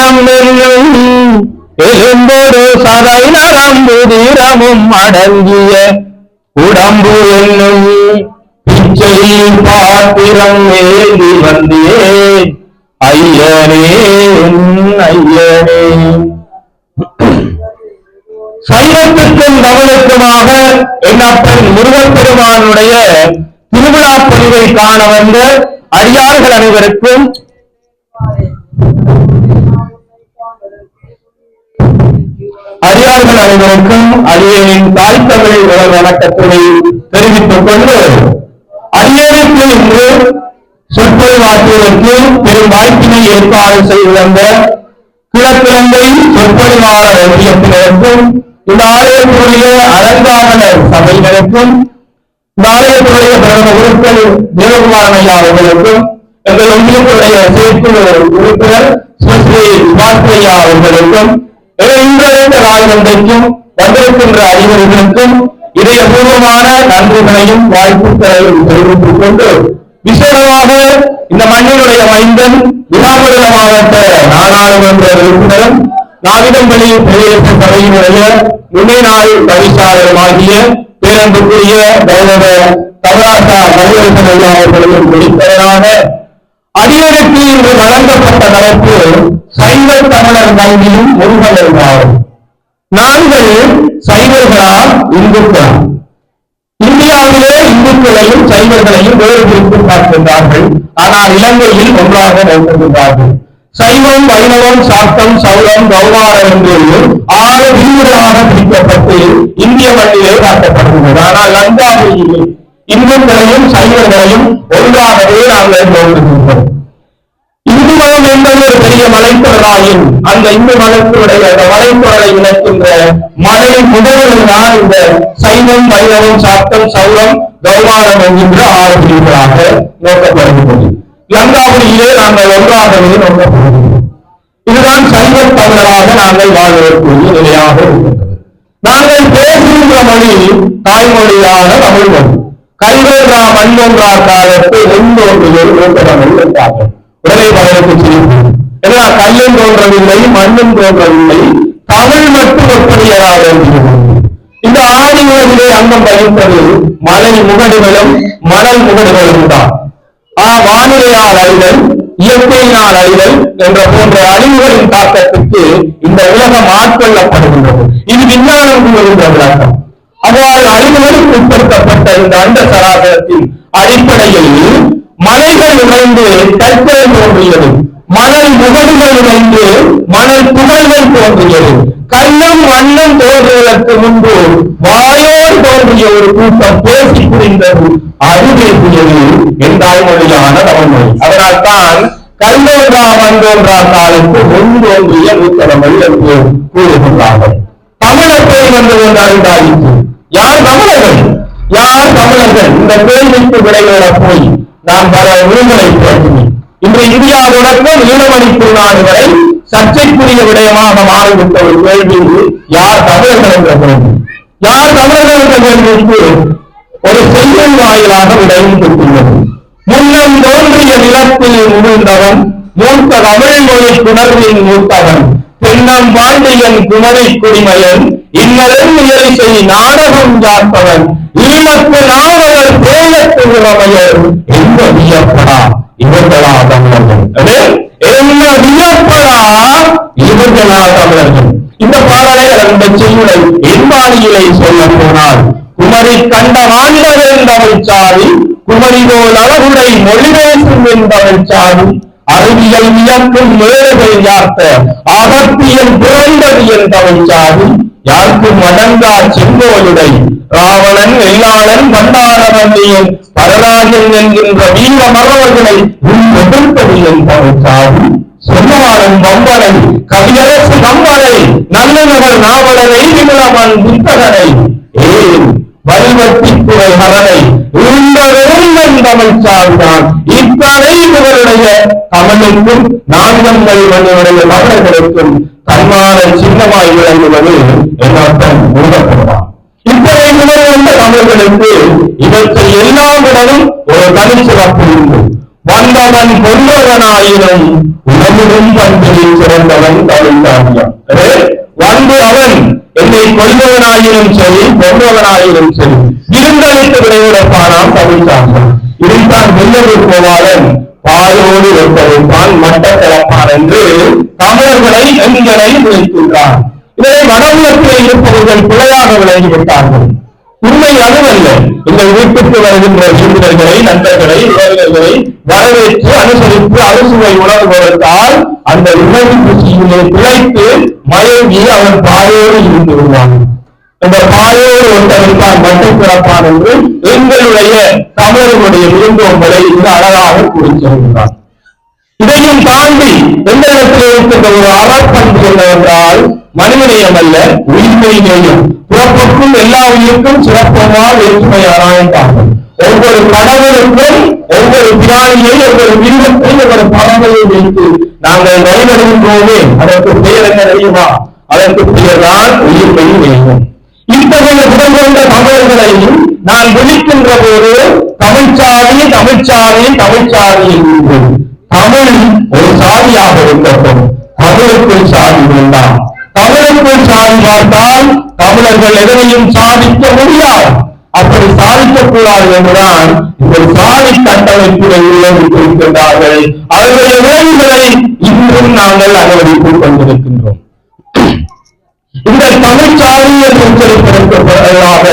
சைவம் என்னும் எலும்போடு சதை நரம்புதிரமும் அடங்கிய உடம்பு என்னும் பாத்திரம் ஏந்தி வந்தேன். ஐயனே ஐயனே. சைவத்திற்கும் தமிழுக்குமாக எண்ணப்பன் முருகப்பெருமானுடைய திருவிழா பொழிவை காண வந்த அடியார்கள் அனைவருக்கும் அடியார்கள் அனைவருக்கும் அடியனின் தாய் தமிழ் உலக வணக்கத்தினை தெரிவித்துக் கொண்டு அடியனுக்கு இன்று சொற்பொழிவாற்றுவதற்கு பெரும் வாய்ப்பினை ஏற்பாடு செய்து வந்த கிழக்கிழந்தை சொற்பொழிவாளர் ஒன்றியத்தினருக்கும் இந்த ஆலயத்துடைய அலங்காவலர் சபையினருக்கும் இந்த ஆலயத்துடைய பிரதம உறுப்பினர் தேவகுமாரன் ஐயா அவர்களுக்கும் எங்கள் ஒன்றியத்துடைய செயற்குழு உறுப்பினர் ஸ்ரீ வாஸ்தையா அவர்களுக்கும் இந்த ராஜனந்தைக்கும் வந்திருக்கின்ற அறிவுரைகளுக்கும் இதயபூர்வமான நன்றிகளையும் வாழ்த்துக்களையும் தெரிவித்துக் கொண்டு விசேடமாக இந்த மண்ணினுடைய மைந்தன் விழாமடுல மாவட்ட நாடாளுமன்ற உறுப்பினரும் நாவிதம்பள்ளி பிரதேச சபையினுடைய முன்னே நாள் தவிசாளருமாகிய பேரன்புக்குரிய கௌரவ தவராசா மணிவரசன் ஐயா அவர்களும் வெளிப்படையாக இன்று வழங்கப்பட்ட தலைப்பு சைவ தமிழர் கல்வியும் முருகன் என்றாகும் நாங்கள் சைவர்களால் இந்துக்களா. இந்தியாவிலே இந்துக்களையும் சைவர்களையும் வேறு பிரித்து பார்க்கின்றார்கள். ஆனால் இலங்கையில் ஒன்றாக வைத்திருக்கிறார்கள் சைவம் வைணவம் சாத்தம் சௌரம் கௌமாரம் என்று ஆறு விரிவுகளாக பிரிக்கப்பட்டு இந்திய மண்ணிலே காட்டப்படுகிறது ஆனால் லங்காவில் இந்துக்களையும் சைவர்களையும் ஒன்றாகவே நாங்கள் தோன்றுகின்றோம் இந்து என்பது ஒரு பெரிய மலைத்தொடராயின் அந்த இந்து மதத்தினுடைய அந்த மலைத்தொடரை இணைக்கின்ற மலை முதல்கள் தான் இந்த சைவம் வைணவம் சத்தம் சௌரம் கௌமாரம் என்கின்ற ஆறு பிரிவுகளாக நோக்கப்படுகின்றது. லங்காபுரியிலே நாங்கள் ஒன்றாகவே நோக்கப்படுகிறோம். இதுதான் சைவ தமிழராக நாங்கள் வாழ்வதற்குரிய நிலையாக இருக்கின்றது. நாங்கள் பேசுகின்ற மொழி தாய்மொழியான தமிழ் மொழி. கல்வென்றா எந்த காலத்து எந்தோன்றியல் நோக்கதமிழ் என்றார்கள் உடலை பலருக்கு செய்யும் எல்லா கல்லும் தோன்றவில்லை மண்ணும் தோன்றவில்லை தமிழ் மட்டும் எப்படியராக இந்த ஆடி அங்கம் பகிர்ந்தது மலை முகடுகளும் மணல் முகடுகளும் தான். ஆ வானிலையால் அறிதல் இயற்கையினால் அறிதல் என்ற போன்ற அழிவுகளின் தாக்கத்துக்கு இந்த உலகம் ஆட்கொள்ளப்படுகின்றது. இது விஞ்ஞானம் கூறுகின்ற விளக்கம். அவ்வாறு அறிவுகளுக்கு உட்படுத்தப்பட்ட இந்த அண்ட சராசரத்தின் அடிப்படையில் மலைகள் இணைந்து கற்கள் தோன்றியது. மணல் முகடுகள் இணைந்து மணல் புகழ்கள் தோன்றியது. கல்லும் மண்ணும் தோன்றுவதற்கு முன்பு வாயோடு தோன்றிய ஒரு கூட்டம் பேசி புரிந்தது. அது பேசியது என்றாய் மொழியான தமிழ்மொழி அதனால் தான் கல்லோன்றா மன்றோன்றா காலத்து முன் தோன்றிய நூத்தனமொழி என்று கூறுகின்றார்கள். தமிழத்தை வந்து என்று அறிந்தாயிற்று யார் தமிழர்கள்? யார் தமிழர்கள்? இந்த கேள்விக்கு விடையோட போய் நாம் பல விடுதலை பேசினேன் இன்று இந்தியா தொடக்கம் ஈழமணி திருநாடு வரை சர்ச்சைக்குரிய விடயமாக மாறிவிட்ட ஒரு கேள்வி யார் தமிழர்கள் என்ற கேள்வி. யார் தமிழர்கள் என்ற கேள்விக்கு ஒரு செய்தி வாயிலாக விடையும் கொடுத்துள்ளது முன்னம் தோன்றிய நிலத்தில் முழுந்தவன் மூத்த தமிழ் மொழி புணர்வின் மூத்தவன் தென்னம் பாண்டியன் குமரி குடிமையன் இன்னலும் இயலிசை நாடகம் ஜாத்தவன் ஈழத்து நாவலர் தேயத்து உறமையர் என்ன வியப்படா இவர்களா தமிழர்கள். என்ன வியப்படா இவர்களா தமிழர்கள். இந்த பாடலை அந்த செய்யுளை எண்பாணியிலே சொல்ல போனால் குமரி கண்ட மாண்டவர் என்பவள் குமரிதோல் குமரி அழகுடை மொழி பேசும் என்பவள் சாவி அறிவியல் வியக்கும் மேடைகள் யாத்த அகத்தியல் பிறந்தது என்பவள் சாவி யாருக்கும் அடங்கா செங்கோலுடை ராவணன் வெள்ளாளன் பண்டாரவண்டியன் பரராஜன் என்கின்ற வீர மரவர்களை எதிர்ப்பது என்பவள் சாவி சொன்னவாளன் வம்பனை கவியரசு வம்பனை நல்லவர் நாவலனை விமலமன் புத்தகனை ஏன் வல்வத்தி குறை மரனை தமிழ் சார்ந்தான் இத்தனை இவருடைய தமிழுக்கும் நான்கங்கள் மண்ணுடைய தமிழர்களுக்கும் தன்மான சின்னமாய் விளங்குவது என்னர்த்தம் மூடப்படலாம். இத்தனை முதல் வந்த தமிழர்களுக்கு இவற்றை எல்லாம் ஒரு தனி சிறப்பு உண்டு. வந்தவன் கொண்டவனாயினும் உணவிலும் மனிதன் பண்பில் சிறந்தவன் தமிழ் தாமியம் வந்து அவன் என்னை கொள்பவனாயினும் சரி கொள்பவனாயினும் சரி இருந்தளித்து விளைவிடப்பானாம் தமிழ் தாமியம் இதைத்தான் வெள்ளூர் கோவாளன் பாயோடு ஒருத்தவைப்பான் மட்ட என்று தமிழர்களை எண்களை விளைத்துள்ளார் இதனை வடமுலத்தில் இருப்பவர்கள் பிழையாக விளங்கிவிட்டார்கள் உண்மை அதுவல்ல. இந்த வீட்டுக்கு வருகின்ற விருந்தினர்களை நண்பர்களை உறவினர்களை வரவேற்று அனுசரித்து அறுசுவை உணர்வதற்கால் அந்த உணவு ருசியிலே பிழைத்து மயங்கி அவன் பாயோடு இருந்து விடுவான். இந்த பாயோடு ஒருத்தருக்கான் மட்டும் பிறப்பான் என்று எங்களுடைய தமிழர்களுடைய விருந்தோம்பலை இந்த அழகாக கூறி அதையும் தாண்டி எந்த இடத்தில் இருக்கின்ற ஒரு அறப்பண்பு என்னவென்றால் மனிதநேயம் அல்ல உயிர்மை நேயம் பிறப்புக்கும் எல்லா உயிருக்கும் சிறப்பமாக வேற்றுமை ஆராய்ந்தார்கள் ஒவ்வொரு கடவுளுக்கும் ஒவ்வொரு பிராணியை ஒவ்வொரு மிருகத்தை ஒவ்வொரு பறவையை வைத்து நாங்கள் வழிபடுகின்றோமே. அதற்கு பெயர் என்ன தெரியுமா? அதற்கு பெயர் தான் உயிர்மை நேயம் இத்தகைய குணம் கொண்ட தமிழர்களையும் நான் விழிக்கின்ற போது தமிழ்ச்சாதி தமிழ்ச்சாதி தமிழ்ச்சாதி என்கின்றோம் தமிழ் ஒரு சாதியாக இருக்கட்டும். தமிழுக்குள் சாதி வேண்டாம். தமிழுக்குள் சாதி பார்த்தால் தமிழர்கள் எதனையும் சாதிக்க முடியாது. அப்படி சாதிக்கக்கூடாது என்றுதான் ஒரு சாதி கட்டமைப்பில் உள்ளிருக்கின்றார்கள் அவர்களுடைய உறவுகளை இன்றும் நாங்கள் அனுமதித்துக் கொண்டிருக்கின்றோம். இந்த தமிழ்ச்சாதி என்று உச்சரிப்பதற்காக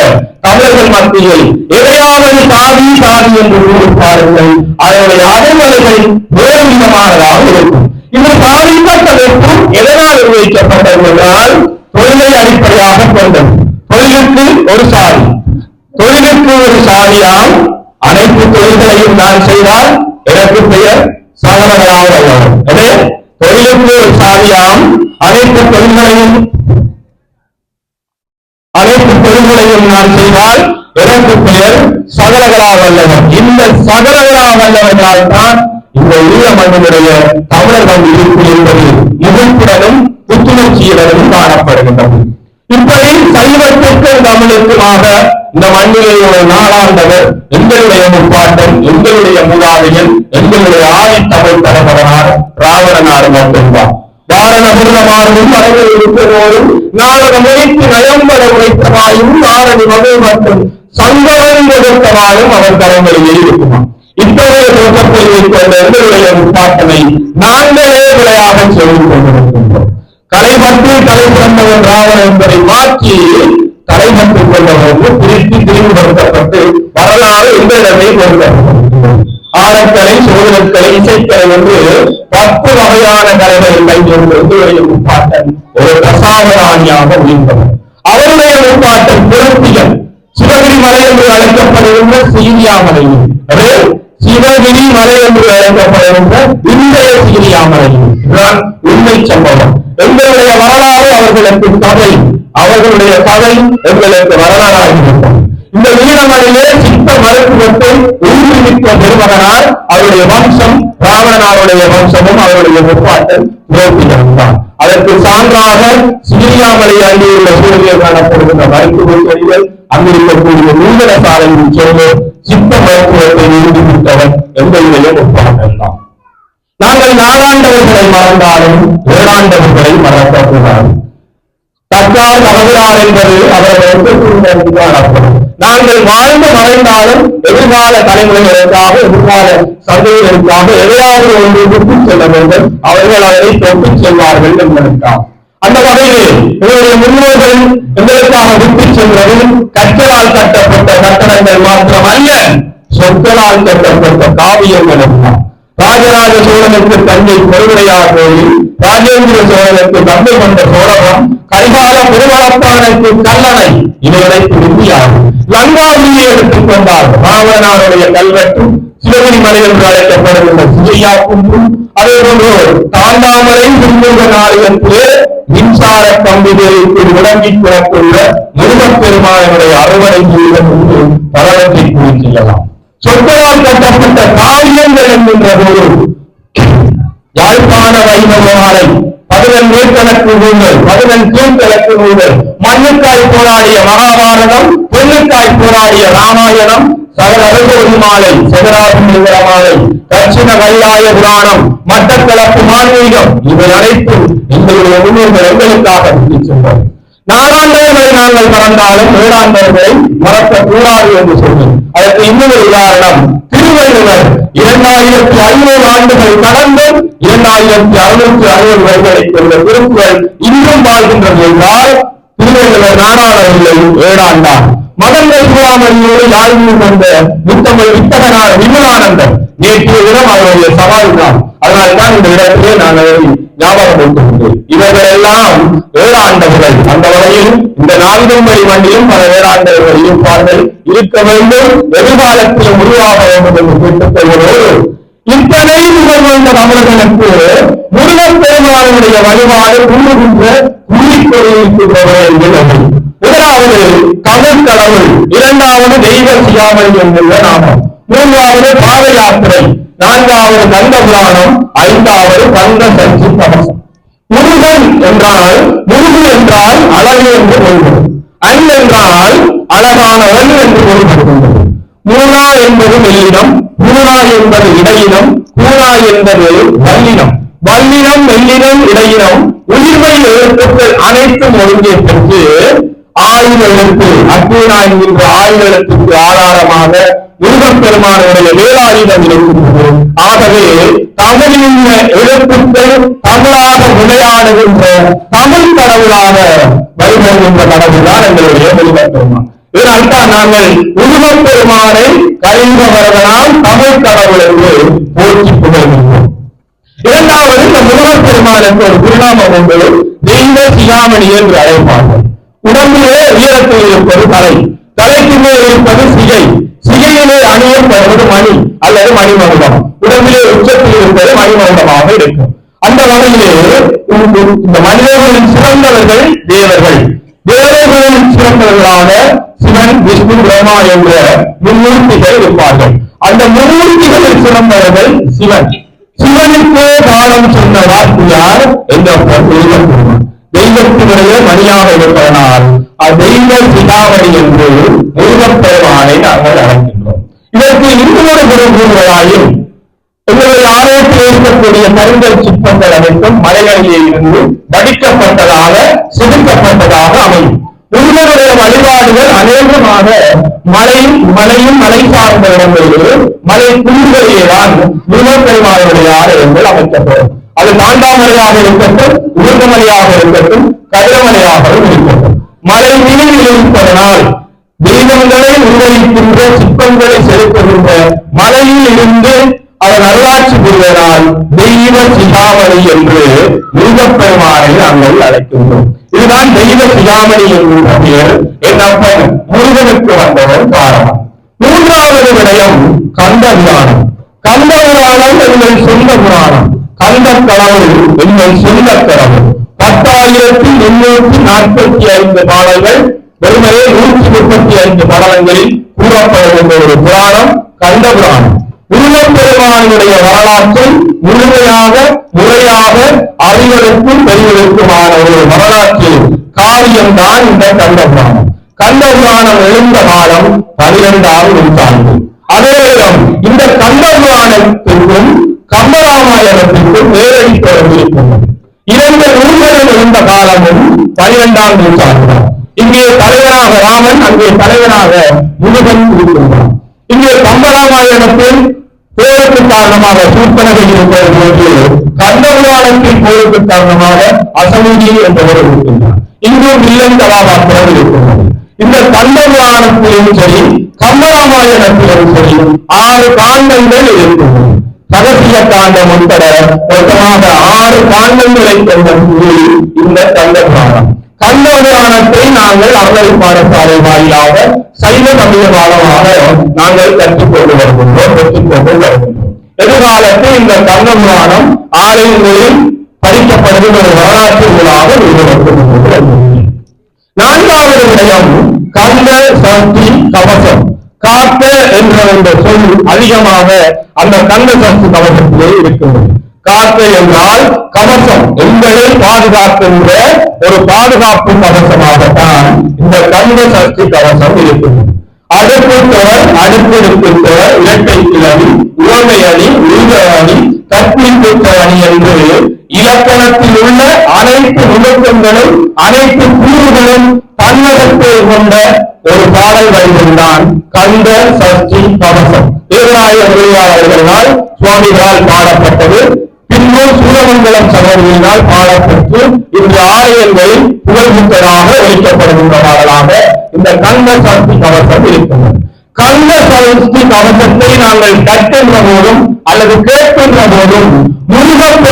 தமிழர்கள் மத்தியில் எதையாவது சாதி சாதி என்று கூறி பாருங்கள் அதனுடைய அடைமலைகள் வேறு விதமானதாக இருக்கும். இந்த சாதி கட்டமைப்பும் எதனால் நிர்வகிக்கப்பட்டது என்றால் தொழிலை அடிப்படையாக கொண்டது. தொழிலுக்கு ஒரு சாதி. தொழிலுக்கு ஒரு சாதியால் அனைத்து தொழில்களையும் நான் செய்தால் எனக்கு பெயர் சகலகளாக எனவே தொழிலுக்கு ஒரு சாதியாம் அனைத்து அனைத்து தொழில்களையும் நான் செய்தால் எனக்கு பெயர் சகலகலா வல்லவன் இந்த சகலகலா வல்லவனால் தான் இந்த ஈழ மண்ணினுடைய தமிழர்கள் இருப்பு என்பது முகத்துடனும் புத்துணர்ச்சியுடனும் காணப்படுகின்றது. இப்படி சைவத்திற்கும் தமிழுக்குமாக இந்த மண்ணிலே ஒரு நாளாண்டவர் எங்களுடைய முப்பாட்டன் எங்களுடைய மூதாதையன் எங்களுடைய ஆதி தமிழ் தலைவரனார் ராவணனார் மட்டும்தான். வாரணபுரமாரும் மலைகள் இருப்பதோடும் நாடக முறைக்கு நயம்பட உழைத்தவாயும் நாரணி மகள் மற்றும் சங்கரம் கொடுத்தவாயும் அவன் தலைமையிலே இருக்குமா இத்தகைய தோற்றத்தை வைத்த எங்களுடைய முப்பாட்டனை நாங்களே விளையாக செய்து கொண்டிருக்கின்றோம். கலைபட்டு தலை சிறந்தவன் ராவன் என்பதை மாற்றி தலைமட்டுக் கொண்டவருக்கு திருப்பி திரிவுபடுத்தப்பட்டு வரலாறு எங்களிடமே கொடுக்கப்பட்டிருக்கிறது ஆழக்கலை சோதனக்கலை இசைக்கலை என்று பத்து வகையான கலைகளை கைகொண்டு எங்களுடைய முப்பாட்டன் ஒரு தசாவதானியாக உயர்ந்தவர் அவருடைய முப்பாட்டன் பொருத்தியல் சிவகிரி மலை என்று அழைக்கப்படுகின்ற சீரியாமலையில் அது சிவகிரி மலை என்று அழைக்கப்படுகின்ற இன்றைய சீரியாமலையில் இதுதான் உண்மை சம்பவம். எங்களுடைய வரலாறு அவர்களுக்கு கதை. அவர்களுடைய கதை எங்களுக்கு வரலாறாக இருக்கும் இந்த உயிரங்களிலே சித்த மருத்துவத்தை ஊக்குவித்த பெருமகனார் அவருடைய வம்சம் ராவணனாருடைய வம்சமும் அவருடைய முப்பாட்டன் தான் அதற்கு சான்றாக சிரியாமலை அருகிலுள்ள சூழலில் காணப்படுகின்ற மருத்துவ செடிகள் அங்கிருக்கக்கூடிய நூதன சாலையின் சொல்லு சித்த மருத்துவத்தை நிரூபித்தவன் எங்களுடைய முப்பாட்டன் தான் நாங்கள் நாலாண்டவர்களை மறந்தாலும் ஏழாண்டவர்களை மறக்கக்கூடாது. தக்கார் தவறார் என்பது அவர்கள் காணப்படும். நாங்கள் வாழ்ந்து மறைந்தாலும் எதிர்கால தலைமுறைகளுக்காக எதிர்கால சந்தைகளுக்காக எதையாவது ஒன்று விட்டுச் செல்ல வேண்டும். அவர்கள் அதனை தொட்டுச் செல்வார்கள் என்பதற்காக. அந்த வகையில் எங்களுடைய முன்னோர்கள் எங்களுக்காக விட்டுச் சென்றது கற்களால் கட்டப்பட்ட கட்டணங்கள் மாத்திரமல்ல சொற்களால் கட்டப்பட்ட காவியங்கள் எல்லாம். ராஜராஜ சோழனுக்கு தஞ்சை பெருமையார் கோயில் ராஜேந்திர சோழனுக்கு தந்தை கொண்ட சோழகம் கரிகால பெருவளப்பானுக்கு கல்லணை. இவையனைத்து இந்தியாகும் லங்காவியை எடுத்துக் கொண்டார் ராவணனாருடைய கல்வெட்டும் சிவகிரி மலை என்று அழைக்கப்படுகின்ற சிவையா குன்றும். அதே போன்று தாண்டாமலை துன்புக நாடு என்று மின்சார கம்பிகளுக்கு விளங்கி கிடக்குள்ள முருகப் பெருமானுடைய அறுவடை ஜீவன் என்று பலவற்றை கூறி செல்லலாம். சொற்களால் கட்டப்பட்ட காரியங்கள் என்கின்ற போது யாழ்ப்பாண வைபவ மாலை பதினெண் மேற்கணக்கு நூல்கள் பதினெண் கீழ்கணக்கு நூல்கள் மண்ணுக்காய் போராடிய மகாபாரதம் பெண்ணுக்காய் போராடிய ராமாயணம் சகல அருகோடி மாலை சகராசம் மாலை தட்சிண கைலாய புராணம் மட்டக்களப்பு வளர்ப்பு மான்மீகம் இவை அனைத்தும் எங்களுடைய முன்னோர்கள் எங்களுக்காக விட்டுச் நாலாண்டவர்களை நாங்கள் மறந்தாலும் ஏழாண்டவர்களை மறக்கக்கூடாது என்று சொன்னோம் அதற்கு இன்னொரு உதாரணம் திருவள்ளுவர் இரண்டாயிரத்தி ஐநூறு ஆண்டுகள் கடந்தும் இரண்டாயிரத்தி அறுநூற்றி அறுபது வயதை கொண்ட திருக்குறள் இன்னும் வாழ்கின்றது என்றால் திருவள்ளுவர் நாடாளவில்லை வேளாண்டார் மதங்கள் சுறாமணியோடு யாருமே வந்த முத்தமிழ் வித்தகனார் விமலானந்தர் நேற்றைய தினம் அவருடைய சவால் தான். அதனால்தான் இந்த இடத்திலே நான் எழுதி ஞாபகம் வைத்துள்ளேன். இவர்களெல்லாம் வேளாண்டவர்கள் அந்த வகையில் இந்த நான்கும் வழி வண்டியும் பல வேளாண்டவர்கள் இருப்பார்கள். இருக்க வேண்டும். எதிர்காலத்தில் உருவாக வேண்டும் என்று கேட்டுக் கொள்வதோடு இத்தனை புகழ் வந்த தமிழர்களுக்கு முருகன் பெருமானுடைய வழிபாடு கூறுகின்ற கூறிக்கொண்டிருக்கின்றவர்கள் என்கிறது முதலாவது தமிழ் கடவுள் இரண்டாவது தெய்வ சியாமல் என்கின்ற நாமம். மூன்றாவது பாத யாத்திரை நான்காவது கந்த புராணம் ஐந்தாவது கந்த சஞ்சி கவசம் முருகன் என்றால் முருகு என்றால் அழகு என்று பொருள்படும். அன் என்றால் அழகானவன் என்று பொருள்படுகின்றது. மூணா என்பது மெல்லினம் பூனா என்பது இடையினம் கூனா என்பது வல்லினம். வல்லினம் மெல்லினம் இடையினம் உயிர்மை எழுத்துக்கள் அனைத்தும் ஒழுங்கே பெற்று ஆயுத எழுத்து அக்னா என்கின்ற ஆயுத எழுத்துக்கு ஆதாரமாக முருகன் பெருமானுடைய வேலாயுதம் இருக்கின்றது ஆகவே தமிழின் எழுத்துக்கள் தமிழாக விளையாடுகின்ற தமிழ் கடவுளாக வருகின்ற கடவுள்தான் எங்களுடைய முருகன் பெருமான் இதனால்தான் நாங்கள் முருகப் பெருமானை கழிந்தவர்களால் தமிழ் கடவுள் என்று போற்றி புகழ்கின்றோம். இரண்டாவது இந்த முருகப் என்ற ஒரு திருநாமம் உண்டு. தெய்வ சிகாமணி என்று அழைப்பார்கள். உடம்பிலே உயரத்தில் இருப்பது தலை. தலைக்கு மேல் இருப்பது சிகை. சிகையிலே அணியப்படுவது மணி அல்லது மணிமகுடம். உடம்பிலே உச்சத்தில் இருப்பது மணிமகுடமாக இருக்கும். அந்த வகையிலே இந்த இந்த மனிதர்களின் சிறந்தவர்கள் தேவர்கள். தேவர்களின் சிறந்தவர்களாக சிவன் விஷ்ணு பிரம்மா என்ற மும்மூர்த்திகள் இருப்பார்கள். அந்த மும்மூர்த்திகளில் சிறந்தவர்கள் சிவன். சிவனுக்கு பாடம் சொன்ன வார்த்தையார் என்ற முருகன் தெய்வத்தினுடைய மணியாக இருப்பதனால் தெய்வ சிதாமணி என்று முருகப் பெருமானை நாங்கள் அழைக்கின்றோம். இதற்கு இன்னொரு பொருள் கூறுவதாயும் இருக்கக்கூடிய கருங்கல் சிற்பங்கள் அனைத்தும் மலைகளிலே இருந்து வடிக்கப்பட்டதாக செதுக்கப்பட்டதாக அமையும். உங்களுடைய வழிபாடுகள் அநேகமாக மலையும் மலையும் மலை சார்ந்த இடங்களிலே மலை குன்றுகளிலே தான் முருகப்பெருமானுடைய ஆலயங்கள் அமைக்கப்படும். அது காண்டாமலையாக இருக்கட்டும் உருகமலையாக இருக்கட்டும் கதிரமலையாகவும் இருக்கட்டும். மலை நீரில் இருப்பதனால் தெய்வங்களை உருவகிக்கின்ற சிற்பங்களை செலுத்துகின்ற மலையில் இருந்து அவர் நல்லாட்சி புரிவதால் தெய்வ சிகாமணி என்று முருகப்பெருமானை நாங்கள் அழைக்கின்றோம். இதுதான் தெய்வ சிகாமணி என்கின்ற பெயர். என் அப்பன் முருகனுக்கு வந்தவன் காரணம் மூன்றாவது விடயம் கந்த புராணம். கந்த புராணம் எங்கள் சொந்த புராணம். கந்த கடவுள் எங்கள் சொந்த கடவுள். பத்தாயிரத்தி எண்ணூற்றி நாற்பத்தி ஐந்து பாடல்கள் வெறுமனே நூற்றி முப்பத்தி ஐந்து பாடல்களில் கூறப்படுகின்ற ஒரு புராணம் கந்த புராணம். முருகப்பெருமானுடைய வரலாற்றை முழுமையாக முறையாக அறிவதற்கும் பெறுவதற்குமான ஒரு வரலாற்று காரியம்தான் இந்த கந்த புராணம் எழுந்த காலம் பனிரெண்டாம் நூற்றாண்டு. அதே இந்த கந்தபுராணத்திற்கும் கம்பராமாயணத்திற்கும் நேரடி தொடர்பு இருக்கின்றது. இரண்டு நூல்களில் இருந்த காலமும் பனிரெண்டாம் நூற்றாண்டு இங்கே தலைவராக ராமன் அங்கே தலைவராக முருகன் இருக்கின்றான். இங்கே கம்பராமாயணத்தில் காரணமாக சூப்பனகை இருப்பது போன்று கந்தபுராணத்தில் போருக்கு காரணமாக அசமுதி என்பவர் இருக்கின்றார். இங்கும் வில்லன் கதாபாத்திரம் இருக்கின்றது. இந்த கந்தபுராணத்திலும் சரி கம்பராமாயணத்திலும் சரி ஆறு காண்டங்கள் இருக்கிறது ரகசிய காண்டம் உட்பட மொத்தமாக ஆறு காண்டங்களை கொண்ட இந்த கந்தபுராணம் கந்தபுராணத்தை நாங்கள் அறவை பாடசாலை வாயிலாக சைவ தமிழ பாடமாக நாங்கள் கற்றுக்கொண்டு வருகின்றோம் பெற்றுக்கொண்டு வருகின்றோம். எதிர்காலத்தில் இந்த கந்தபுராணம் ஆலயங்களில் படிக்கப்படுகிற ஒரு வரலாற்று நூலாக நிறுவப்பட்டுள்ளது நான்காவது விடயம் கந்த சக்தி கவசம். காக்க என்ற இந்த சொல் அதிகமாக அந்த கந்த சக்தி கவசத்திலே இருக்கின்றது காக்க என்றால் கவசம். எங்களை பாதுகாக்கின்ற ஒரு பாதுகாப்பு கவசமாகத்தான் இந்த கந்த சக்தி கவசம் இருக்கின்றது அடுப்புத்தவர் அடுப்பிருக்கின்றவர் இரட்டை கிளவி உரோமை அணி உருவ அணி கற்பித்த அணி என்று இலக்கணத்தில் உள்ள அனைத்து நுணுக்கங்களும் அனைத்து கூறுகளும் தன்னகத்தை கொண்ட ஒரு பாடல் வரைந்திருந்தான் கந்த சஷ்டி கவசம். தேவராய உரையாளர்களால் சுவாமிகளால் பாடப்பட்டது. பின்பு சூரமங்கலம் சகோதரியினால் பாடப்பட்டு இன்று ஆலயங்களில் புகழ்மிக்கதாக வைக்கப்படுகின்ற பாடலாக இந்த கந்த சக்தி கவசம் இருக்கிறது கந்த சஷ்டி கவசத்தை நாங்கள் கற்கின்ற போதும் அல்லது கேட்கின்ற போதும் முருகப்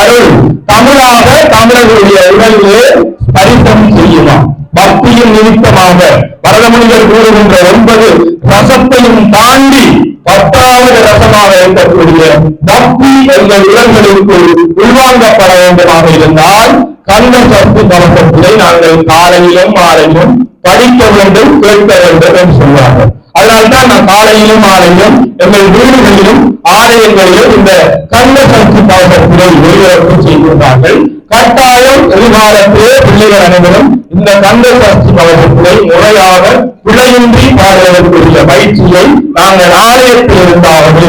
அருள் தமிழாக தமிழர்களுடைய உடலிலே ஸ்பரிசம் செய்யுமா? பக்தியின் நிமித்தமாக பரதமுனிகள் கூறுகின்ற ஒன்பது ரசத்தையும் தாண்டி பத்தாவது ரசமாக இருக்கக்கூடிய பக்தி எங்கள் உடல்களுக்குள் உள்வாங்கப்பட வேண்டுமாக இருந்தால் கந்த சக்தி கவசத்திலே நாங்கள் காலையிலும் மாலையிலும் படிக்க வேண்டும் கேட்க வேண்டும் என்று சொல்வார்கள். அதனால்தான் நான் காலையிலும் மாலையிலும் எங்கள் வீடுகளிலும் ஆலயங்களிலும் இந்த கந்த சக்தி பாசத்தினை ஒளிபரப்பு செய்கின்றார்கள். கட்டாயம் எதிர்காலத்திலே பிள்ளைகள் அனைவரும் இந்த கந்த சக்தி பாசத்தினை முறையாக பிழையின்றி பாடுவதற்குரிய பயிற்சியை நாங்கள் ஆலயத்தில் இருந்தாவது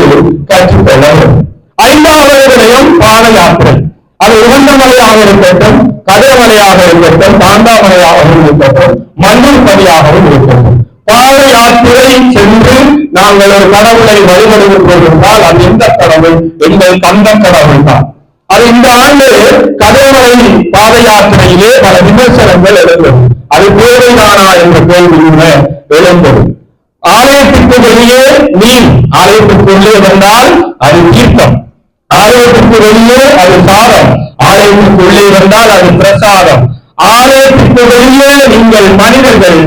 கற்றுக்கொள்ள வேண்டும். ஐந்தாவது நிலையம் பாத யாத்திரை. அது உகந்த மலையாக இருக்கட்டும் கதிரமலையாக இருக்கட்டும் தாண்டாமலையாக இருக்கட்டும் மண்ணூர் பதியாகவும் இருக்கும். பாத யாத்திரை சென்று நாங்கள் ஒரு கடவுளை வழிபடுகின்றோம் என்றால் அது எந்த கடவுள்? எங்கள் தந்த கடவுள் தான். அது இந்த ஆண்டு கடவுளை பாத யாத்திரையிலே பல விமர்சனங்கள் எழுந்தது. அது தேவைதானா என்ற கேள்வியுமே எழுந்தது. ஆலயத்துக்கு வெளியே நீர் ஆலயத்திற்குள்ளே வந்தால் அது தீர்த்தம். ஆலயத்துக்கு வெளியே அது சாதம். ஆலயத்துக்கு உள்ளே வந்தால் அது பிரசாதம். ஆலயத்திற்கு வெளியே நீங்கள் மனிதர்கள்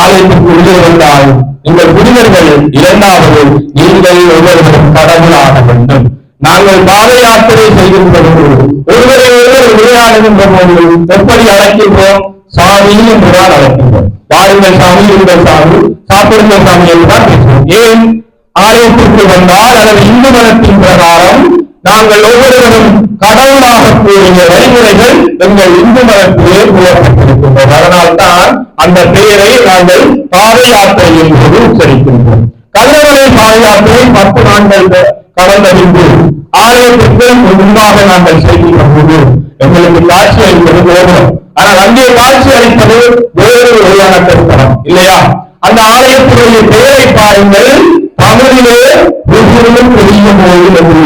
ஆலயத்திற்கு உள்ளே வந்தால் நீங்கள் புனிதர்கள் இரண்டாவது நீங்கள் ஒவ்வொருவரும் கடவுளாக வேண்டும். நாங்கள் பாத யாத்திரை செய்கின்ற போது ஒருவரை ஒருவர் விளையாடுகின்ற போது எப்படி அழைக்கின்றோம்? சாமி என்றுதான் அழைக்கின்றோம். வாருங்கள் சாமி உங்கள் சாமி சாப்பிடுங்கள் சாமி என்றுதான் பேசுவோம். ஏன்? ஆலயத்திற்கு வந்தால் அல்லது இந்து மதத்தின் பிரகாரம் நாங்கள் ஒவ்வொருவரும் கடவுளாக கூறிய வழிமுறைகள் எங்கள் இந்து மதத்திலே கூறப்பட்டிருக்கின்றோம் அதனால்தான் அந்த பெயரை நாங்கள் பாத யாத்திரை என்பது உச்சரிக்கின்றோம். கல்லறை பாத யாத்திரை பத்து நாட்கள் கடந்த பின்பு ஆலயத்திற்கு முன்பாக நாங்கள் செய்கின்ற போது எங்களுக்கு காட்சி அளிப்பது கோபுரம் ஆனால் அங்கே காட்சி அளிப்பது வேறு வழியான திருத்தலம் இல்லையா? அந்த ஆலயத்தினுடைய பெயரை பாருங்கள். தமிழிலே ருகுலும் பெரிய கோயில் என்று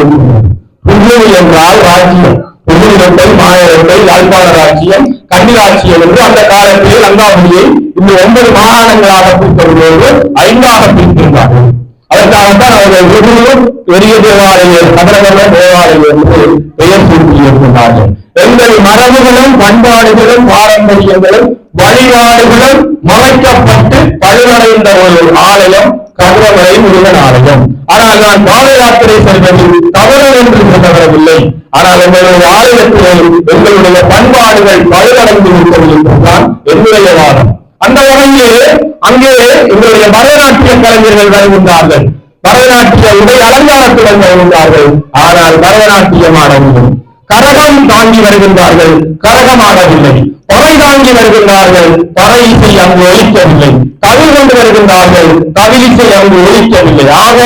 இருக்கிறது. என்றால் ராஜ்யம் புதுவிலட்டை மாநிலத்தை யாழ்ப்பாண ராஜ்யம் கண்டி ராஜ்யம் என்று அந்த காலத்தில் லங்காபுரியை இந்த ஒன்பது மாகாணங்களாக பிரித்தவர்களோடு ஐந்தாக பிரித்திருந்தார்கள். அதற்காகத்தான் அவர்கள் ருகுலும் பெரிய தேவாலயம் கதரகல தேவாலயம் என்று பெயர் சூட்டியிருக்கின்றார்கள் எங்கள் மரபுகளும் பண்பாடுகளும் பாரம்பரியங்களும் வழிபாடுகளும் மறைக்கப்பட்டு பழுவடைந்த ஒரு ஆலயம் கதிரமலை முருகன் ஆலயம். ஆனால் நான் பாத யாத்திரை செல்வது தவறு என்று சொல்லவில்லை ஆனால் எங்களுடைய ஆலயத்திலே எங்களுடைய பண்பாடுகள் பழுதடைந்து விட்டது என்றுதான் என்னுடைய வாதம். அந்த வகையிலே அங்கே எங்களுடைய பரதநாட்டிய கலைஞர்கள் வருகின்றார்கள் பரதநாட்டிய உடை அலங்காரத்துடன் வருகின்றார்கள் ஆனால் பரதநாட்டியம் ஆடவில்லை கரகம் தாங்கி வருகின்றார்கள். கரகம் ஆடவில்லை பறை தாங்கி வருகின்றார்கள். பறை இசை அங்கு ஒழிக்கவில்லை கவி கொண்டு வருகின்றார்கள். தவில் இசை அங்கு ஒழிக்கவில்லை ஆக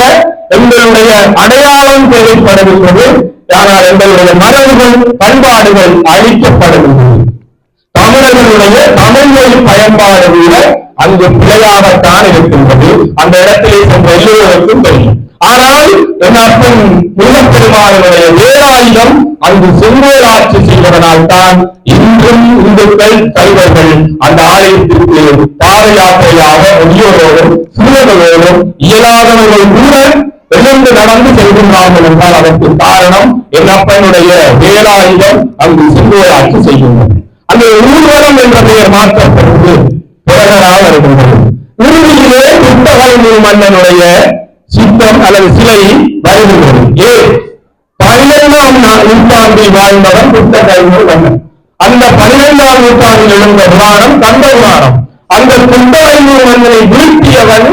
எங்களுடைய அடையாளம் தேவைப்படுகின்றது. ஆனால் எங்களுடைய மரபுகள் பண்பாடுகள் அழிக்கப்படுகின்றது. தமிழர்களுடைய தமிழ் மொழி பயன்பாடு கூட அங்கு பிழையாகத்தான் இருக்கின்றது. அந்த இடத்திலே சென்ற எல்லோருக்கும் தெரியும். ஆனால் என் அப்பன் முருகப்பெருமானுடைய வேலாயுதம் அங்கு செங்கோல் ஆட்சி செய்வதனால் தான் இன்றும் இந்துக்கள் தலைவர்கள் அந்த ஆலயத்திற்கு பாத யாத்திரையாக முதியோரோடும் சிறுவர்களோடும் இயலாதவர்கள் கூட நடந்து செல்கின்றார்கள் என்றால் அதற்கு காரணம் என் அப்பனுடைய வேலாயுதம் அங்கு செங்கோல் ஆட்சி செய்கின்றது. அந்த ஊர்வலம் என்ற பெயர் மாற்றப்பட்டு பிறகராக இருக்கின்றது இறுதியிலே புத்தகை மன்னனுடைய சித்தம் அல்லது சிலை வருகின்றது. ஏ பனிரெண்டாம் நூற்றாண்டில் வாழ்ந்தவன் புத்தகைமூர் மன்னன் அந்த பனிரெண்டாம் நூற்றாண்டில் எழுந்த புராணம் கந்த புராணம். அந்த புத்தகைமூர் மன்னனை வீழ்த்தியவன்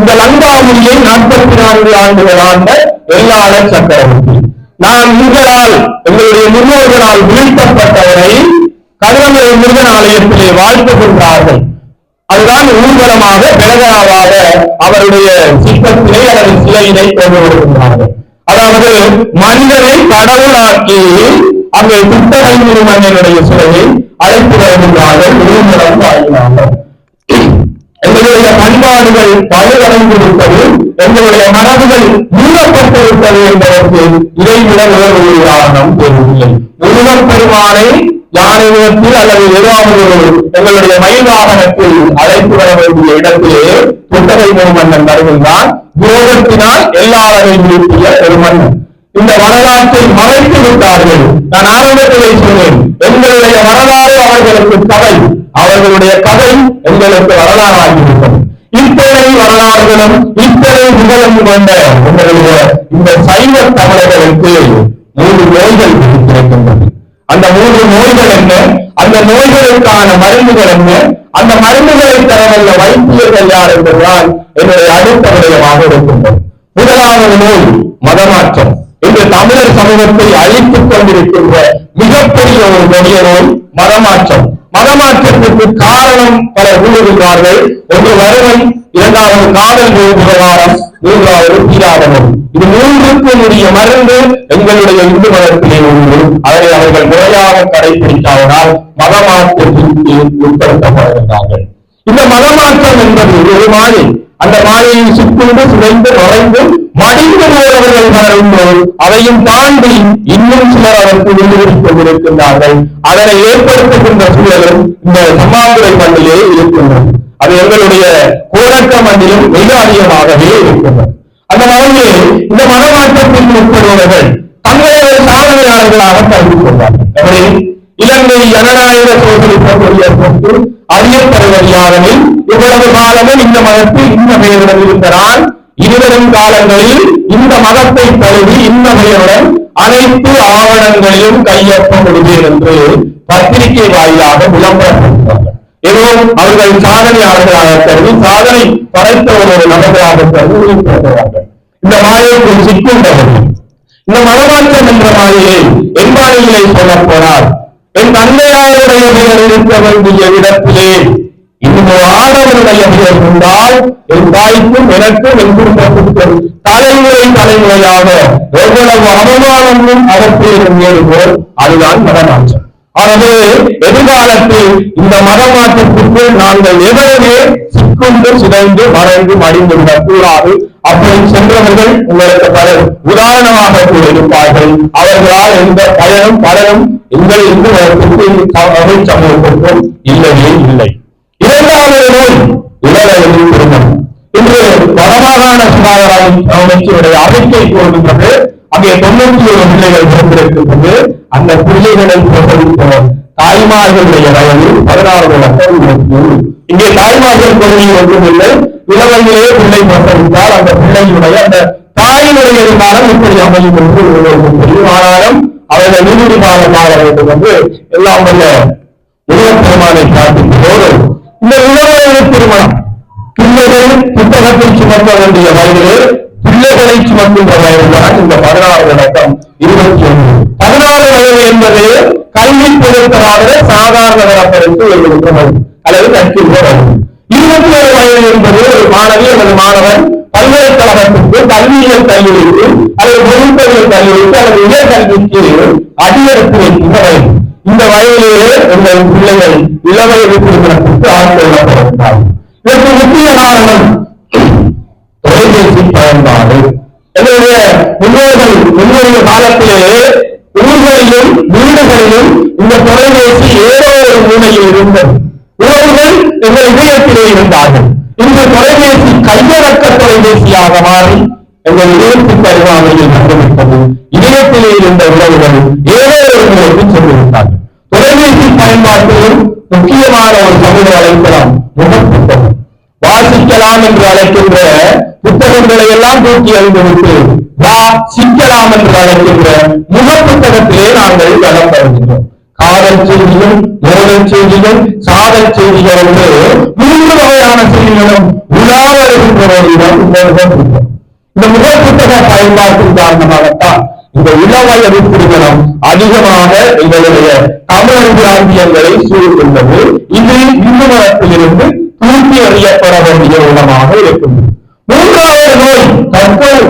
இந்த லங்காவிலே நாற்பத்தி நான்கு ஆண்டுகள் ஆண்ட எல்லாள சக்கரவர்த்தி. நாம் உங்களால் எங்களுடைய முன்னோர்களால் வீழ்த்தப்பட்டவரை கதிரமலை முருகன் ஆலயத்திலே வாழ்த்துகின்றார்கள் அதுதான் ஊர்வலமாக பிறகாவாக அவருடைய சிற்பத்திலே அல்லது சிலையினை கொண்டு வருகின்றார்கள் அதாவது மனிதனை கடவுளாக்கி அங்கே புத்தகை மன்னனுடைய சிலையை அழைத்து வருகின்றார்கள். ஊர்வலம் வாழ்கிறார்கள். எங்களுடைய பண்பாடுகள் பழுதடைந்து விட்டது எங்களுடைய மரபுகள் மூடப்பட்டு விட்டது என்பதற்கு இதைவிட வேறு ஒரு உதாரணம் தெரியவில்லை முருகன் பெருமானை யானையத்தில் அல்லது ஏதாவது எங்களுடைய மயில் வாகனத்தில் அழைத்து வர வேண்டிய இடத்திலே புத்தகை மன்னன் வருகின்றான் யோகத்தினால் எல்லாரையும் வீழ்த்திய ஒரு மன்னன். இந்த வரலாற்றை மறைத்து விட்டார்கள். நான் ஆரம்பத்திலே சொன்னேன் எங்களுடைய வரலாறு அவர்களுக்கு கவலை அவர்களுடைய கதை எங்களுக்கு வரலாறாகிவிட்டது. இத்தனை வரலாறுகளும் இத்தனை புகழும் கொண்ட உங்களுடைய இந்த சைவ தமிழர்களுக்கு மூன்று நோய்கள் கிடைக்கின்றது அந்த மூன்று நோய்கள் என்ன? அந்த நோய்களுக்கான மருந்துகள் என்ன? அந்த மருந்துகளை தரவல்ல வைத்தியர்கள் யார் என்பதுதான் என்னுடைய அடுத்த விடயமாக இருக்கின்றது முதலாவது நோய் மதமாற்றம். இன்று தமிழர் சமூகத்தை அழித்துக் கொண்டிருக்கின்ற மிகப்பெரிய ஒரு கொடிய நோய் மதமாற்றம். மதமாற்றத்திற்கு காரணம் பல கூறுகின்றார்கள் ஒன்று வருவன் இரண்டாவது காதல் விவகாரம் மூன்றாவது தீராத இது மூன்றுக்கும் உரிய மருந்து எங்களுடைய இந்து மதத்திலே உண்டு. அதை அவர்கள் முறையாக கடைபிடிக்காததால் மதமாற்றத்திற்கு உட்படுத்தப்படுகிறார்கள். இந்த மதமாற்றம் என்பது ஒரு மாலை அந்த மாலையை சிக்குண்டு சிதைந்து நுழைந்து மடிந்து போறவர்கள் மறைந்து அதையும் தாண்டி இன்னும் சிலர் அதற்கு உள்ளிருத்துக் கொண்டிருக்கின்றார்கள். அதனை ஏற்படுத்துகின்ற சூழலும் இந்த சமாந்துரை மண்ணிலே இருக்கின்றது. அது எங்களுடைய கோரக்க மண்ணிலும் மிக அதிகமாகவே இருக்கின்றது. அந்த வகையிலே இந்த மனமாற்றத்தில் உட்படுபவர்கள் தங்களை ஒரு சாதனையாளர்களாக கருதி கொண்டார்கள் இலங்கை ஜனநாயக சோதனை போட்டு அறியப்படுவதாகவே இவ்வளவு காலமும் இந்த மதத்தில் இந்த பெயருடன் இருந்தனால் இருவரும் காலங்களில் இந்த மதத்தை தழுவி இந்த பெயருடன் அனைத்து ஆவணங்களையும் கையொப்ப முடியும் என்று பத்திரிகை வாயிலாக விளம்பரப்படுத்துவார்கள் எதுவும் அவர்கள் சாதனையாளர்களாக கருதி சாதனை படைத்த ஒரு நபர்களாக கருதி வெளிப்படுத்துவார்கள். இந்த மாயத்தை சிக்குண்டவர்கள் இந்த மதமாற்றம் என்ற மாயை எண்பாணிகளை சொல்ல போனால் என் தந்தையாருடைய இருக்க வேண்டிய இடத்திலே இந்த ஆடவருடைய பெயர் கொண்டால் என் தாய்க்கும் எனக்கும் என் குடும்பத்திற்கும் தலைமுறை தலைமுறையாக எவ்வளவு அவமானமும் அவற்றிலும் ஏறுவோம் அதுதான் மதமாற்றம். ஆகவே எதிர்காலத்தில் இந்த மதமாற்றத்திற்கு நாங்கள் எவ்வளவு சிக்குண்டு சிதைந்து மறைந்து மடிந்துவிடக் கூடாது. அப்படி சென்றவர்கள் உங்களுக்கு பலர் உதாரணமாக கூட இருப்பார்கள் அவர்களால் எந்த பயனும் பலனும் எங்களை இந்து மதத்திற்கு தமிழ் சமூகத்திற்கும் இல்லவே இல்லை. இரண்டாவது நோய் இளவயது திருமணம் இன்று வடமாகாண சுகாதார அமைச்சருடைய அறிக்கை கூறுகின்றது. அங்கே தொண்ணூத்தி ஒரு பிள்ளைகள் பிறந்திருக்கின்றது. அந்த பிள்ளைகளை பிரசவித்த தாய்மார்களுடைய வயது பதினாறு லட்சம் இங்கே தாய்மார்கள் கொள்கை ஒன்றுமில்லை. இளவையிலே பிள்ளை பிரசவித்தால் அந்த பிள்ளையுடைய அந்த தாயினுடைய எதிர்காலம் இப்படி அமையும் என்று உங்களுக்கு தெரியும். ஆனாலும் அவர்கள் நீதி காலமாக வேண்டும் என்று எல்லாம் வல்ல உலகப்பெருமானை பிரார்த்திப்பதோடு இந்த உலக திருமணம். பிள்ளைகள் புத்தகத்தில் சுமக்க வேண்டிய வயதிலே பிள்ளைகளை சுமக்கின்ற வயதுதான் இந்த பதினாறு இலக்கம் இருபத்தி ஒன்று. பதினாறு வயது என்பது கல்வி பொருட்களாக சாதாரண வரப்பெருக்கு எழுதுகின்ற வயது அல்லது கற்கின்ற இருபத்தி ஏழு வயது என்பது ஒரு மாணவி அல்லது மாணவன் பல்கலைக்கழகத்திற்கு கல்வியியல் கல்லூரிக்கு அல்லது பொருட்களியல் கல்லூரிக்கு அல்லது உயர்கல்விக்கு அடியெடுத்து வைக்கின்ற வேலையிலே உங்கள் பிள்ளைகள் இளவயது திருமணத்திற்கு ஆட்கொள்ளப்படுகிறார் இதற்கு முக்கிய காரணம் தொலைபேசி பயன்பாடு. என்னுடைய முன்னோர்கள் முன்னுடைய காலத்திலேயே எல்லாம் தூக்கி அறிந்துவிட்டு வா சிக்கலாம் என்று அழைக்கின்ற முகப்புத்தகத்திலே நாங்கள் வளம் பெறுகின்றோம் காதல் செய்திகள் மோதல் செய்திகள் சாதல் செய்திகள் என்று மூன்று வகையான செய்திகளும் உலாக இருக்கின்றவர்களிடம் இந்த முகப்புத்தகம் இந்த முகப்புத்தக பயன்பாட்டின் காரணமாகத்தான் இந்த இளவயது திருமணம் அதிகமாக எங்களுடைய தமிழ் பிராந்தியங்களை சூழ்ந்துள்ளது. இது இந்து மதத்திலிருந்து தூக்கி அறியப்பட வேண்டிய உலமாக இருக்கின்றது. மூன்றாவது நோய் தற்கொலை.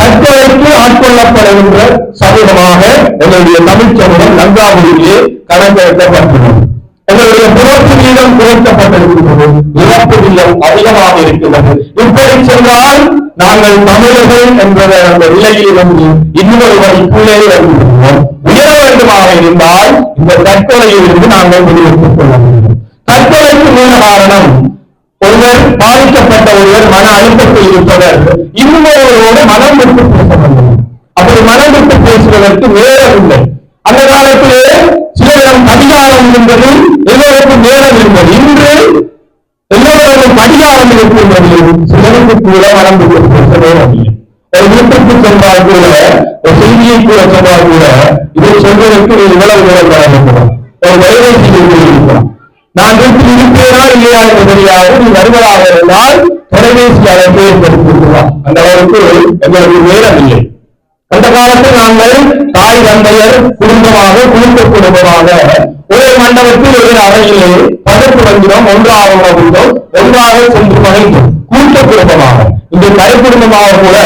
தற்கொலைக்கு ஆட்கொள்ளப்படுகின்ற சமூகமாக எங்களுடைய தமிழ் சமூகம் நன்றாகவே கணக்கெடுக்கப்பட்டுள்ளது எங்களுடைய பிறப்பு வீதம் குறைக்கப்பட்டிருக்கின்றது. இறப்பு வீதம் அதிகமாக இருக்கின்றது. இப்படி சென்றால் நாங்கள் தமிழர்கள் என்ற அந்த நிலையில் வந்து இன்னொரு கீழே வருகின்றோம். உயர வேண்டுமாக இருந்தால் இந்த தற்கொலையில் இருந்து நாங்கள் முடிவெடுத்துக் கொள்ள வேண்டும். தற்கொலைக்கு மூல காரணம்? ஒருவர் பாதிக்கப்பட்ட ஒருவர் மன அழுத்தத்தில் இருப்பவர் இன்னொருவரோடு மனம் விட்டு பேச அப்படி மனம் விட்டு பேசுவதற்கு நேரம் இல்லை. அந்த காலத்திலே சிலரிடம் அதிகாரம் இருந்தது எல்லோருக்கும் நேரம் இருந்தது. இன்று எல்லோருக்கும் அதிகாரம் இருக்கின்றது சிலருக்கு கூட மனம் விட்டு பேச நேரம் இல்லை. ஒரு வீட்டுக்கு சென்றால் கூட ஒரு செய்தியை கூட சென்றால் கூட இதை சொல்வதற்கு இவ்வளவு நேரம் ஒரு தொலைபேசி இருக்கிறான் நான் வீட்டில் இருப்பேனா இல்லையா என்று தெரியாது நீ வருவதாக இருந்தால் தொலைபேசி அழைப்பை ஏற்படுத்தியிருக்கிறார் அந்த அளவுக்கு எங்களுக்கு நேரம் இல்லை. அந்த காலத்தில் நாங்கள் தாய் தந்தையர் குடும்பமாக குடும்ப குடும்பமாக ஒரே மண்டபத்தில் ஒரு அறையிலே பதற்கு வந்திடம் ஒன்றாக உணவுண்டோம் ஒன்றாக சென்று மகிழ்ந்தோம். கூட்ட குடும்பமாக. இன்று கை குடும்பமாக கூட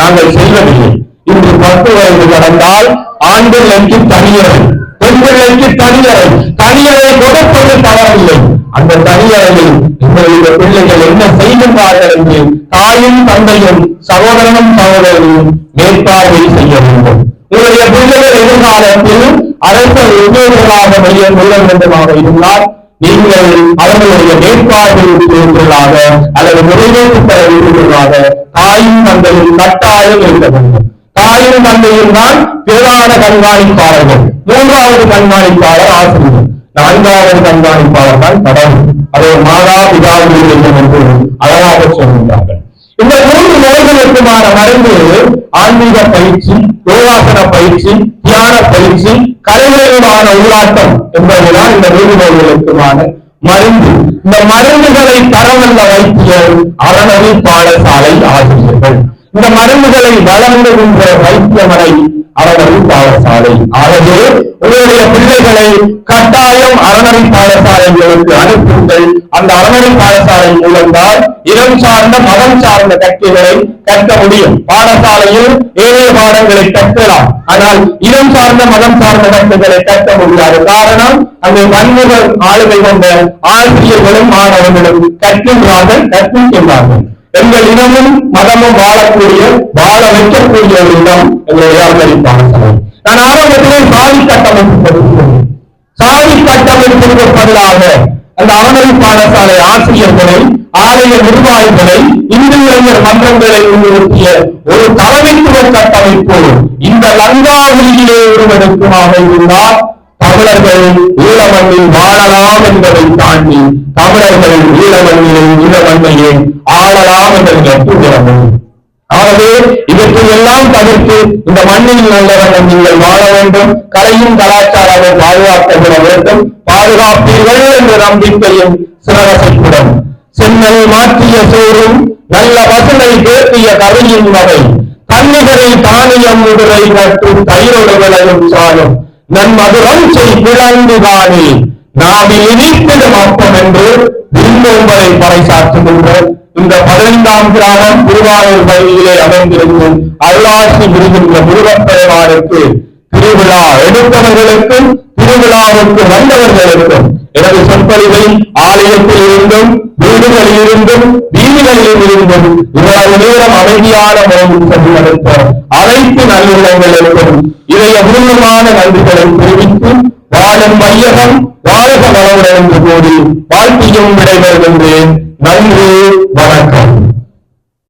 நாங்கள் செய்வதில்லை இன்று பத்து வயது நடந்தால் ஆண்கள் என்று தனியவர்கள். பெண் பிள்ளைக்கு தனியறை தனியறை கொடுப்பது தவறில்லை. அந்த தனியறையில் எங்களுடைய பிள்ளைகள் என்ன செய்கின்றார்கள் என்று தாயும் தந்தையும் சகோதரனும் சகோதரனும் மேற்பார்வை செய்ய வேண்டும். உங்களுடைய பிள்ளைகள் எதிர்காலத்தில் அரச உத்தியோகமாக வெளியே கொள்ள வேண்டுமாக இருந்தால் நீங்கள் அவர்களுடைய மேற்பார்வையாக அல்லது நிறைவேற்றி தர வேண்டுமாக தாயும் தந்தையும் கட்டாயம் இருக்க வேண்டும். தாயும் தந்தையும் தான் பிரதான கண்காணிப்பாளர்கள். மூன்றாவது கண்காணிப்பாளர் ஆசிரியர். நான்காவது கண்காணிப்பாளர் தான் கடவுள். அதை மாதா பிதாவுடைய என்று அழகாக சொல்கின்றார்கள். இந்த மூன்று நோய்களுக்குமான மருந்து ஆன்மீக பயிற்சி யோகாசன பயிற்சி தியான பயிற்சி கலைஞர்களான உள்ளாட்டம் என்பதுதான் இந்த மூன்று நோய்களுக்குமான மருந்து. இந்த மருந்துகளை தரவல்ல வைத்தியர் அறநெறி பாடசாலை ஆசிரியர்கள். இந்த மருந்துகளை வழங்குகின்ற வைத்தியமனை அறநெறி பாடசாலை. ஆகவே உங்களுடைய பிள்ளைகளை கட்டாயம் அறநெறி பாடசாலைகளுக்கு அனுப்புங்கள். அந்த அறநெறி பாடசாலை மூலம்தான் இனம் சார்ந்த மதம் சார்ந்த கட்சிகளை கற்க முடியும். பாடசாலையில் ஏழை பாடங்களை கற்கலாம் ஆனால் இனம் சார்ந்த மதம் சார்ந்த கட்சிகளை கற்க முடியாது. காரணம் அங்கே வன்முக ஆளுமை கொண்ட ஆசிரியர்களும் மாணவர்களும் கற்கின்றார்கள் கற்பிக்கின்றார்கள். எங்கள் இனமும் மதமும் வாழக்கூடிய வாழ வைக்கக்கூடிய ஒரு இடம் எங்களுடைய அறநெறி பாடசாலை நான் ஆரம்பத்திலே சாதி கட்டமைப்பு சாதி கட்டமைப்பிற்கு பதிலாக அந்த அறநெறி பாடசாலை ஆசிரியர்களை ஆலய நிர்வாகிகளை இந்து இளைஞர் மன்றங்களை உருவாக்கிய ஒரு தலைமைத்துவ கட்டமைப்பு இந்த லங்காவிலே உருவெடுக்குமாக இருந்தால் தமிழர்கள் ஈழமண்ணில் வாழலாம் என்பதை தாண்டி தமிழர்கள் ஈழமண்ணிலே ஈழமண்ணையே ஆளலாம் என்பதை கற்றுகிறது ஆகவே இவற்றை எல்லாம் தவிர்த்து இந்த மண்ணில் நல்லவர்கள் நீங்கள் வாழ வேண்டும். கலையும் கலாச்சாரமும் பாதுகாக்கப்பட வேண்டும். பாதுகாப்பீர்கள் என்ற நம்பிக்கையும் சிறகசைப்புடன் சென்னல் மாற்றிய சோறும் நல்ல பசுமை பேசிய கதையின் வகை. தன்னிகரை தானியம் முதுரை மற்றும் தயிரோடு விளையும் சாலும் நன்மதுரம் செய் பிழந்துதானே வாணி. நாவில் இனித்திடும் அப்பம் என்று விருந்தோம்பலை பறைசாற்றுகின்ற இந்த பதினைந்தாம் கிராமம் திருவாரூர் பகுதியிலே அமைந்திருக்கும் அருளாசி விடுகின்ற முருகப்பெருமானுக்கு திருவிழா எடுத்தவர்களுக்கும் திருவிழாவுக்கு வந்தவர்களுக்கும் எனது சொற்பொழிவை ஆலயத்தில் இருந்தும் வீடுகளில் இருந்தும் வீடுகளில் இருந்தும் இவ்வளவு நேரம் அமைதியான முறையில் சென்று நடத்த அனைத்து நல்லுள்ளங்களுக்கும் இதய பூர்வமான நன்றிகளை தெரிவித்து வாழும் மையகம் வாழ்க வளமுடன் என்று கூறி வாழ்க்கையும் விடைபெறுகின்றேன். நன்றி வணக்கம்.